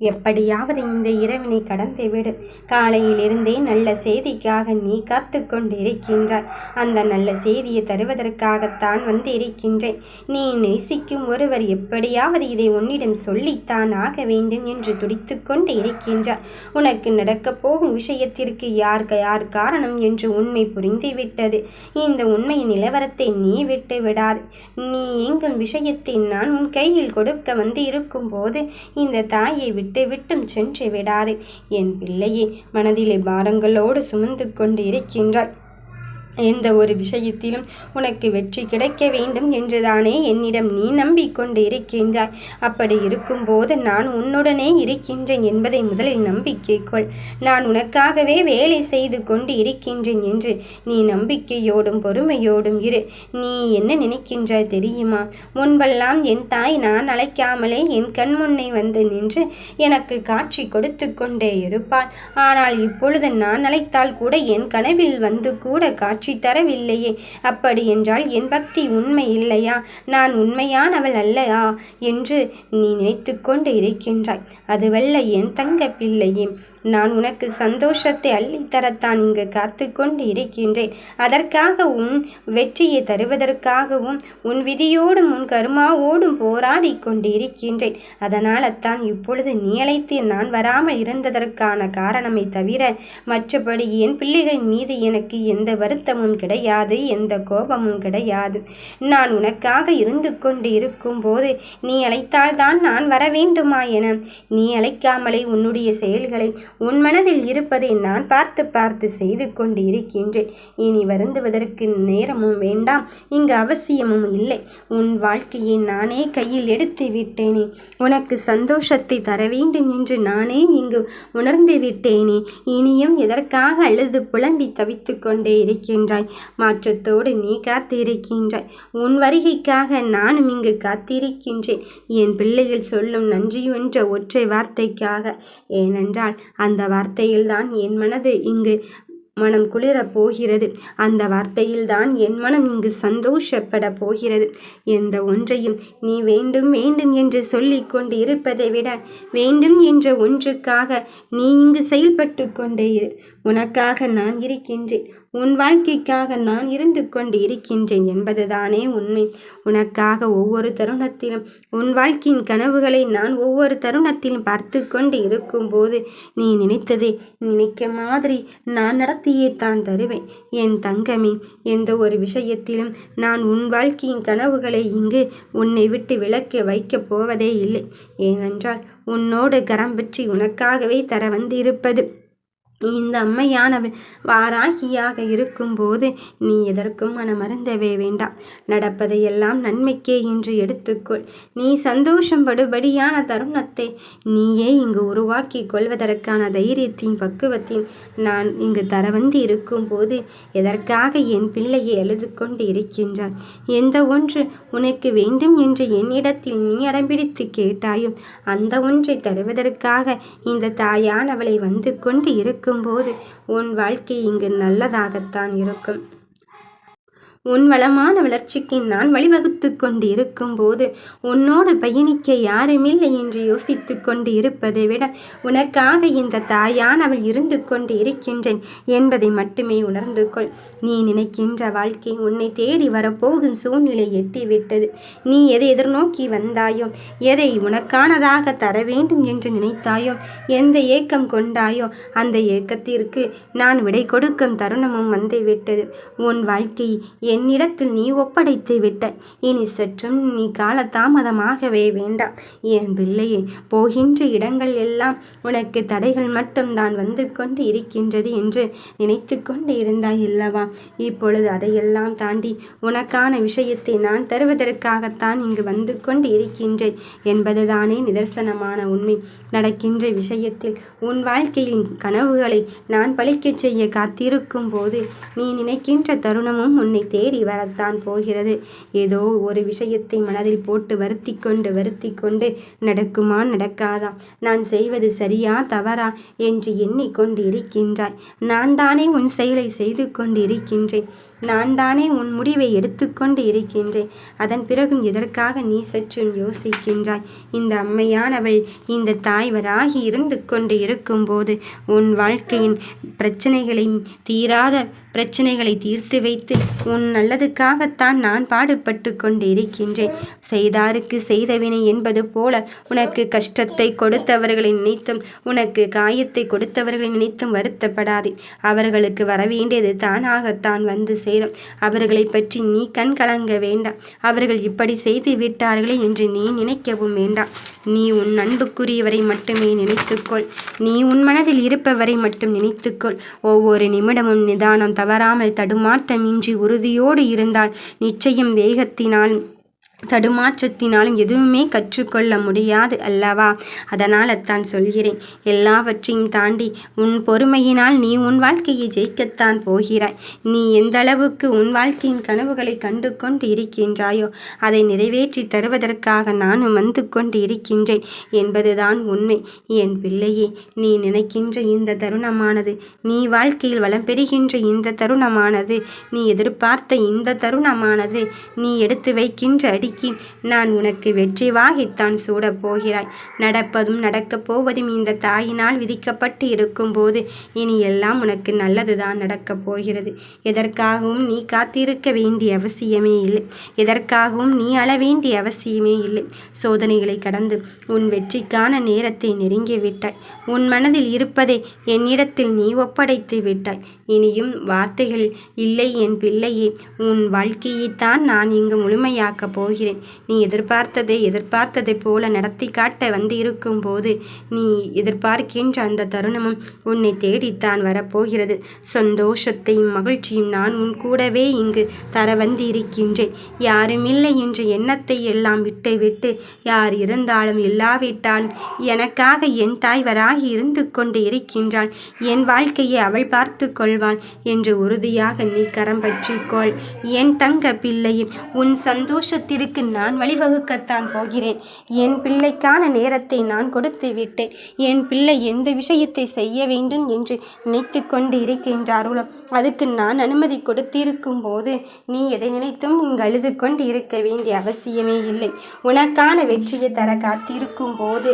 எப்படியாவது இந்த இரவினை கடந்துவிடு காலையிலிருந்தே நல்ல செய்திக்காக நீ காத்து கொண்டிருக்கின்றாய். அந்த நல்ல செய்தியை தருவதற்காகத்தான் வந்து இருக்கின்றேன் நீ நேசிக்கும் ஒருவர் எப்படியாவது இதை உன்னிடம் சொல்லித்தான் ஆக வேண்டும் என்று துடித்து கொண்டு இருக்கின்றார். உனக்கு நடக்கப் போகும் விஷயத்திற்கு யார் யார் காரணம் என்று உண்மை புரிந்துவிட்டது. இந்த உண்மையின் நிலவரத்தை நீ விட்டு விடாது. நீ எங்கும் விஷயத்தை நான் உன் கையில் கொடுக்க வந்து இருக்கும்போது இந்த தாயை விட்டு விட்டும் சென்று விடாதே. என் பிள்ளையே மனதிலே பாரங்களோடு சுமந்து கொண்டு இருக்கின்றாய். எந்த ஒரு விஷயத்திலும் உனக்கு வெற்றி கிடைக்க வேண்டும் என்றுதானே என்னிடம் நீ நம்பிக்கொண்டு இருக்கின்றாய். அப்படி இருக்கும்போது நான் உன்னுடனே இருக்கின்றேன் என்பதை முதலில் நம்பிக்கை கொள் நான் உனக்காகவே வேலை செய்து கொண்டு இருக்கின்றேன் என்று நீ நம்பிக்கையோடும் பொறுமையோடும் இரு. நீ என்ன நினைக்கின்றாய் தெரியுமா? முன்பெல்லாம் என் தாய் நான் அழைக்காமலே என் கண் முன்னே வந்து நின்று எனக்கு காட்சி கொடுத்து கொண்டே இருப்பாள். ஆனால் இப்பொழுது நான் அழைத்தால் கூட என் கனவில் வந்து கூட காட்சி காட்சி தரவில்லையே. அப்படி என்றால் என் பக்தி உண்மை இல்லையா? நான் உண்மையானவள் அல்லையா? என்று நீ நினைத்து கொண்டு இருக்கின்றாய். அதுவல்ல என் தங்க பிள்ளையே நான் உனக்கு சந்தோஷத்தை அள்ளித்தரத்தான் இங்கு காத்து கொண்டு இருக்கின்றேன். அதற்காக உன் வெற்றியை தருவதற்காகவும் உன் விதியோடும் உன் கருமாவோடும் போராடி கொண்டு இருக்கின்றேன் அதனால் தான் இப்பொழுது நீ அழைத்து நான் வராமல் இருந்ததற்கான காரணமே தவிர மற்றபடி என் பிள்ளைகளின் மீது எனக்கு எந்த வருத்தமும் கிடையாது எந்த கோபமும் கிடையாது. நான் உனக்காக இருந்து கொண்டு இருக்கும் போது நீ அழைத்தால்தான் நான் வர வேண்டுமா என நீ அழைக்காமலே உன்னுடைய செயல்களை உன் மனதில் இருப்பதை நான் பார்த்து பார்த்து செய்து கொண்டு இருக்கின்றேன். இனி வருந்துவதற்கு நேரமும் வேண்டாம் இங்கு அவசியமும் இல்லை. உன் வாழ்க்கையை நானே கையில் எடுத்து விட்டேனே. உனக்கு சந்தோஷத்தை தர வேண்டும் என்று நானே இங்கு உணர்ந்து விட்டேனே. இனியும் எதற்காக அழுது புலம்பி தவித்து கொண்டே இருக்கின்றாய்? மாற்றத்தோடு நீ காத்திருக்கின்றாய். உன் வருகைக்காக நானும் இங்கு காத்திருக்கின்றேன். என் பிள்ளைகள் சொல்லும் நன்றியுன்ற ஒற்றை வார்த்தைக்காக. ஏனென்றால் அந்த வார்த்தையில்தான் என் மனது இங்கு மனம் குளிரப் போகிறது. அந்த வார்த்தையில்தான் என் மனம் இங்கு சந்தோஷப்பட போகிறது. எந்த ஒன்றையும் நீ வேண்டும் வேண்டும் என்று சொல்லி கொண்டு இருப்பதை விட வேண்டும் என்ற ஒன்றுக்காக நீ இங்கு செயல்பட்டு கொண்டே இரு. உனக்காக நான் இருக்கின்றேன். உன் வாழ்க்கைக்காக நான் இருந்து கொண்டு இருக்கின்றேன் என்பதுதானே உண்மை. உனக்காக ஒவ்வொரு தருணத்திலும் உன் வாழ்க்கையின் கனவுகளை நான் ஒவ்வொரு தருணத்திலும் பார்த்து கொண்டு இருக்கும்போது நீ நினைத்ததை நினைக்க மாதிரி நான் நடத்தியே தான் தருவேன். என் தங்கமே எந்த ஒரு விஷயத்திலும் நான் உன் வாழ்க்கையின் கனவுகளை இங்கு உன்னை விட்டு விலக்கி வைக்கப் போவதே இல்லை. ஏனென்றால் உன்னோடு கரம் பற்றி உனக்காகவே தர வந்து இருப்பது இந்த அம்மையானவள் வாராகியாக இருக்கும்போது நீ எதற்கும் மனமருந்தவே வேண்டாம். நடப்பதையெல்லாம் நன்மைக்கே என்று எடுத்துக்கொள். நீ சந்தோஷம் படுபடியான தருணத்தை நீயே இங்கு உருவாக்கி கொள்வதற்கான தைரியத்தையும் பக்குவத்தையும் நான் இங்கு தரவந்து இருக்கும்போது எதற்காக என் பிள்ளையை எழுது கொண்டு இருக்கின்றார் எந்த ஒன்று உனக்கு வேண்டும் என்று என்னிடத்தில் நீ அடம்பிடித்து கேட்டாயும் அந்த ஒன்றை தருவதற்காக இந்த தாயானவளை வந்து கொண்டு இருக்கும் இருக்கும்போது உன் வாழ்க்கை இங்கு நல்லதாகத்தான் இருக்கும். உன் வளமான வளர்ச்சிக்கு நான் வழிவகுத்து கொண்டு இருக்கும்போது உன்னோடு பயணிக்க யாருமில்லை என்று யோசித்து கொண்டு இருப்பதை விட உனக்காக இந்த தாயான் அவள் இருந்து கொண்டு இருக்கின்றேன் என்பதை மட்டுமே உணர்ந்து கொள். நீ நினைக்கின்ற வாழ்க்கை உன்னை தேடி வரப்போகும் சூழ்நிலை எட்டிவிட்டது. நீ எதை எதிர்நோக்கி வந்தாயோ எதை உனக்கானதாக தர வேண்டும் என்று நினைத்தாயோ எந்த ஏக்கம் கொண்டாயோ அந்த ஏக்கத்திற்கு நான் விடை கொடுக்கும் தருணமும் வந்துவிட்டது. உன் வாழ்க்கை என்னிடத்தில் நீ ஒப்படைத்து விட்ட. இனி சற்றும் நீ காலதாமதமாகவே வேண்டாம். என் பிள்ளையே போகின்ற இடங்கள் எல்லாம் உனக்கு தடைகள் மட்டும்தான் வந்து கொண்டு இருக்கின்றது என்று நினைத்து கொண்டு இருந்தாய் இல்லவா இப்பொழுது அதையெல்லாம் தாண்டி உனக்கான விஷயத்தை நான் தருவதற்காகத்தான் இங்கு வந்து கொண்டு இருக்கின்றேன் என்பதுதானே நிதர்சனமான உண்மை. நடக்கின்ற விஷயத்தில் உன் வாழ்க்கையின் கனவுகளை நான் பழிக்கச் செய்ய காத்திருக்கும் போது நீ நினைக்கின்ற தருணமும் உன்னை தே தேடி வரத்தான் போகிறது. ஏதோ ஒரு விஷயத்தை மனதில் போட்டு வருத்தி கொண்டு வருத்தி கொண்டு நடக்குமா நடக்காதா? நான் செய்வது சரியா தவறா என்று எண்ணிக்கொண்டு இருக்கின்றாய் நான் தானே உன் செயலை செய்து கொண்டு இருக்கின்றேன் நான் தானே உன் முடிவை எடுத்துக்கொண்டு இருக்கின்றேன். அதன் பிறகும் எதற்காக நீ சற்றும் யோசிக்கின்றாய்? இந்த அம்மையானவள் இந்த தாய்வராகி இருந்து கொண்டு இருக்கும்போது உன் வாழ்க்கையின் பிரச்சனைகளை தீராத பிரச்சனைகளை தீர்த்து வைத்து உன் நல்லதுக்காகத்தான் நான் பாடுபட்டு கொண்டு இருக்கின்றேன். செய்தாருக்கு செய்தவினை என்பது போல உனக்கு கஷ்டத்தை கொடுத்தவர்களை நினைத்தும் உனக்கு காயத்தை கொடுத்தவர்களை நினைத்தும் வருத்தப்படாதே. அவர்களுக்கு வரவேண்டியது தானாகத்தான் வந்து சேரும் அவர்களை பற்றி நீ கண் கலங்க வேண்டாம் அவர்கள் இப்படி செய்து விட்டார்களே என்று நீ நினைக்கவும் வேண்டாம் நீ உன் அன்புக்குரியவரை மட்டுமே நினைத்துக்கொள். நீ உன் மனதில் இருப்பவரை மட்டும் நினைத்துக்கொள். ஒவ்வொரு நிமிடமும் நிதானம் தவறாமல் தடுமாற்றமின்றி உறுதியோடு இருந்தால் நிச்சயம் வேகத்தினால் தடுமாற்றத்தினாலும் எதுவுமே கற்றுக்கொள்ள முடியாது அல்லவா? அதனால் தான் சொல்கிறேன். எல்லாவற்றையும் தாண்டி உன் பொறுமையினால் நீ உன் வாழ்க்கையை ஜெயிக்கத்தான் போகிறாய். நீ எந்த அளவுக்கு உன் வாழ்க்கையின் கனவுகளை கண்டு கொண்டு இருக்கின்றாயோ அதை நிறைவேற்றி தருவதற்காக நானும் வந்து கொண்டு இருக்கின்றேன் என்பதுதான் உண்மை. என் பிள்ளையே நீ நினைக்கின்ற இந்த தருணமானது நீ வாழ்க்கையில் வளம் பெறுகின்ற இந்த தருணமானது நீ எதிர்பார்த்த இந்த தருணமானது நீ எடுத்து வைக்கின்ற அடி நம்பிக்கை நான் உனக்கு வெற்றி வாகித்தான் சூடப் போகிறாய். நடப்பதும் நடக்கப் போவதும் இந்த தாயினால் விதிக்கப்பட்டு இருக்கும்போது இனி எல்லாம் உனக்கு நல்லதுதான் நடக்கப் போகிறது. எதற்காகவும் நீ காத்திருக்க வேண்டிய அவசியமே இல்லை. எதற்காகவும் நீ அள வேண்டிய அவசியமே இல்லை. சோதனைகளை கடந்து உன் வெற்றிக்கான நேரத்தை நெருங்கிவிட்டாய் உன் மனதில் இருப்பதை என்னிடத்தில் நீ ஒப்படைத்து விட்டாய். இனியும் வார்த்தைகள் இல்லை என் பிள்ளையே உன் வாழ்க்கையைத்தான் நான் இங்கு முழுமையாக்கப் போகிறேன். நீ எதிர்பார்த்ததை எதிர்பார்த்ததைப் போல நடத்தி காட்ட வந்து இருக்கும்போது நீ எதிர்பார்க்கின்ற அந்த தருணமும் உன்னை தேடித்தான் வரப்போகிறது. சந்தோஷத்தையும் மகிழ்ச்சியும் நான் உன் கூடவே இங்கு தர வந்து இருக்கின்றேன் யாரும் இல்லை என்ற எண்ணத்தை எல்லாம் விட்டு விட்டு யார் இருந்தாலும் இல்லாவிட்டாலும் எனக்காக என் தாய்வராகி இருந்து கொண்டு இருக்கின்றாள். என் வாழ்க்கையை அவள் பார்த்து கொள்வாள் என்று உறுதியாக நீ கரம் பற்றிக்கொள். என் தங்க பிள்ளையும் உன் சந்தோஷத்திற்கு நான் வழிவகுக்கத்தான் போகிறேன். என் பிள்ளைக்கான நேரத்தை நான் கொடுத்து விட்டேன். என் பிள்ளை எந்த விஷயத்தை செய்ய வேண்டும் என்று நினைத்து கொண்டு இருக்கின்றார்களோ அதுக்கு நான் அனுமதி கொடுத்திருக்கும் போது நீ எதை நினைத்தும் இங்கு அழுது கொண்டு இருக்க வேண்டிய அவசியமே இல்லை. உனக்கான வெற்றியை தர காத்திருக்கும் போது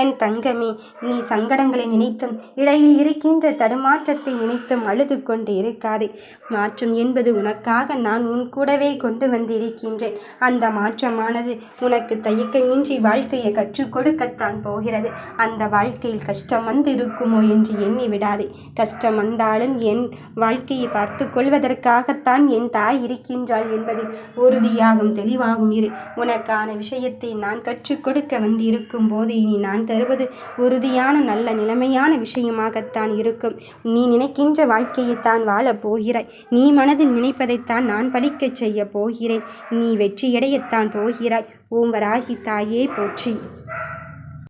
என் தங்கமே நீ சங்கடங்களை நினைத்தும் இடையில் இருக்கின்ற தடுமாற்றத்தை நினைத்தும் அழு அழுது கொண்டு இருக்காதே. மாற்றம் என்பது உனக்காக நான் உன் கூடவே கொண்டு வந்திருக்கின்றேன். அந்த மாற்றமானது உனக்கு தயக்கமின்றி வாழ்க்கையை கற்றுக் கொடுக்கத்தான் போகிறது. அந்த வாழ்க்கையில் கஷ்டம் வந்து இருக்குமோ என்று எண்ணி விடாதே. கஷ்டம் வந்தாலும் என் வாழ்க்கையை பார்த்து கொள்வதற்காகத்தான் என் தாய் இருக்கின்றாள் என்பதில் உறுதியாகும் தெளிவாகும் இரு. உனக்கான விஷயத்தை நான் கற்றுக் கொடுக்க வந்து இருக்கும் போது இனி நான் தருவது உறுதியான நல்ல நிலைமையான விஷயமாகத்தான் இருக்கும். நீ நினைக்கின்ற வாழ்க்கை வாழ்க்கையைத்தான் வாழப் போகிறாய். நீ மனதில் நினைப்பதைத்தான் நான் பலிக்கச் செய்ய போகிறேன். நீ வெற்றியடையத்தான் போகிறாய். ஓம் வராகி தாயே போற்றி.